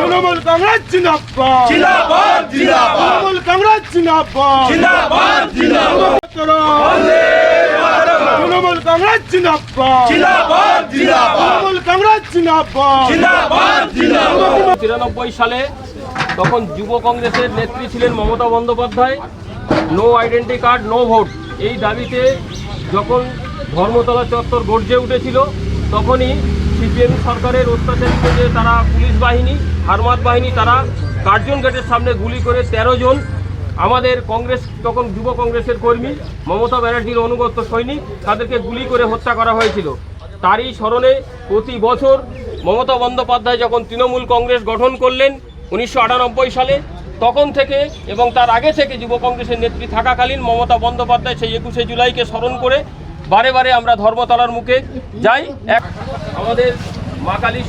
তৃণমূল কংগ্রেস জিন্দাবাদ। জিন্দাবাদ জিন্দাবাদ। তৃণমূল কংগ্রেস জিন্দাবাদ। জিন্দাবাদ জিন্দাবাদ। তৃণমূল কংগ্রেস জিন্দাবাদ। জিন্দাবাদ জিন্দাবাদ। তৃণমূল কংগ্রেস জিন্দাবাদ। জিন্দাবাদ জিন্দাবাদ। তিরানব্বই সালে তখন যুব কংগ্রেসের নেত্রী ছিলেন Mamata Bandyopadhyay. No identity card no vote এই দাবিতে যখন ধর্মতলা চত্বর গর্জে উঠেছিল তখনই সিপিএম সরকারের অত্যাচারিত যে তারা পুলিশ বাহিনী, হারমাত বাহিনী, তারা কার্জন গেটের সামনে গুলি করে তেরো জন আমাদের কংগ্রেস, তখন যুব কংগ্রেসের কর্মী মমতা ব্যানার্জির অনুগত সৈনিক, তাদেরকে গুলি করে হত্যা করা হয়েছিল। তারই স্মরণে প্রতি বছর মমতা বন্দ্যোপাধ্যায় যখন তৃণমূল কংগ্রেস গঠন করলেন উনিশশো আটানব্বই সালে, তখন থেকে এবং তার আগে থেকে যুব কংগ্রেসের নেত্রী থাকাকালীন মমতা বন্দ্যোপাধ্যায় সেই একুশে জুলাইকে স্মরণ করে বারে বারে আমরা ধর্মতলার মুখে যাই। এক আমাদের মা কালী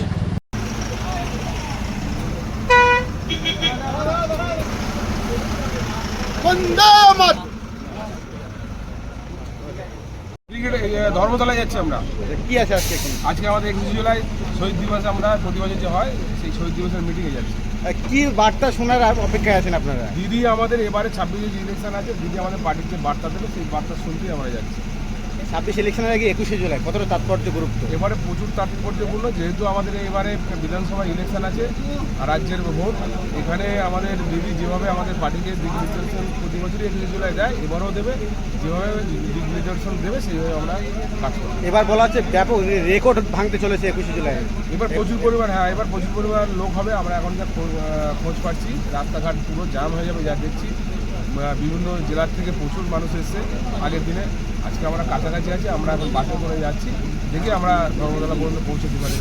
ধর্মতলায় যাচ্ছি আমরা। কি আছে আজকে আজকে আমাদের একুশে জুলাই শহীদ দিবসে আমরা প্রতি বছর যে হয় সেই শহীদ দিবসের মিটিংয়ে যাচ্ছি। কি বার্তা শোনার অপেক্ষায় আছেন আপনারা? দিদি আমাদের এবারে ছাব্বিশে যে ইলেকশন আছে দিদি আমাদের পার্টির যে বার্তা দেবে সেই বার্তা শুনতেই আমরা যাচ্ছি। ছাব্বিশ ইলেকশনের আগে একুশে জুলাই কতটা তাৎপর্য গুরুত্ব? এবারে প্রচুর তাৎপর্যপূর্ণ যেহেতু আমাদের এবারে বিধানসভা ইলেকশন আছে রাজ্যের ভোট এখানে আমাদের দিদি যেভাবে আমাদের পার্টিকে দিক নির্দেশন প্রতি বছরই একুশে জুলাই দেয় এবারও দেবে যেভাবে দিক নির্দেশন দেবে সেইভাবে আমরা কাজ করব। এবার বলা হচ্ছে ব্যাপক রেকর্ড ভাঙতে চলেছে একুশে জুলাই। এবার প্রচুর পরিমাণ হ্যাঁ এবার প্রচুর পরিমাণ লোক হবে আমরা এখন যা খোঁজ- পাচ্ছি রাস্তাঘাট পুরো জাম হয়ে যাবে যা দেখছি। বিভিন্ন জেলার থেকে প্রচুর মানুষ এসছে। আগের দিনে আজকে আমরা কাছাকাছি আছি, আমরা এখন বাসে করে যাচ্ছি। দেখি আমরা ধর্মতলা পর্যন্ত পৌঁছে দিতে পারি